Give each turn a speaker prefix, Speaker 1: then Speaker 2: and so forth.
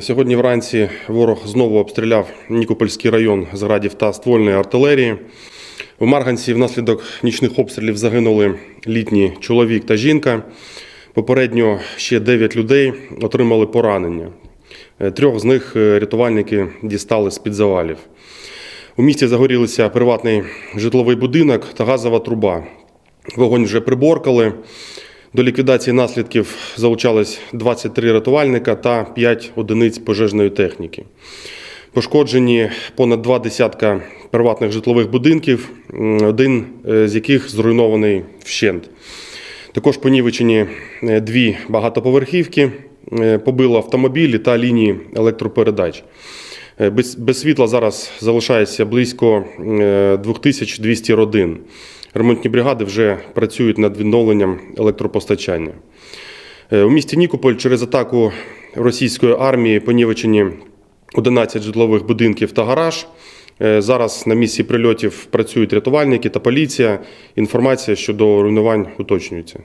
Speaker 1: Сьогодні вранці ворог знову обстріляв Нікопольський район з градів та ствольної артилерії. В Марганці внаслідок нічних обстрілів загинули літній чоловік та жінка. Попередньо ще 9 людей отримали поранення. Е, Трьох з них е, рятувальники дістали з-під завалів. У місті загорілися приватний житловий будинок та газова труба. Вогонь вже приборкали. До ліквідації наслідків залучались 23 рятувальника та 5 одиниць пожежної техніки. Пошкоджені понад два десятка приватних житлових будинків, один е, з яких зруйнований вщент. Також понівечені е, дві багатоповерхівки, е, побило автомобілі та лінії електропередач. Без, світла зараз залишається близько е, 2200 родин. Ремонтні бригади вже працюють над відновленням електропостачання. Е, У місті Нікополь через атаку російської армії понівечені 11 житлових будинків та гараж. Е, Зараз на місці прильотів працюють рятувальники та поліція. Інформація щодо руйнувань уточнюється.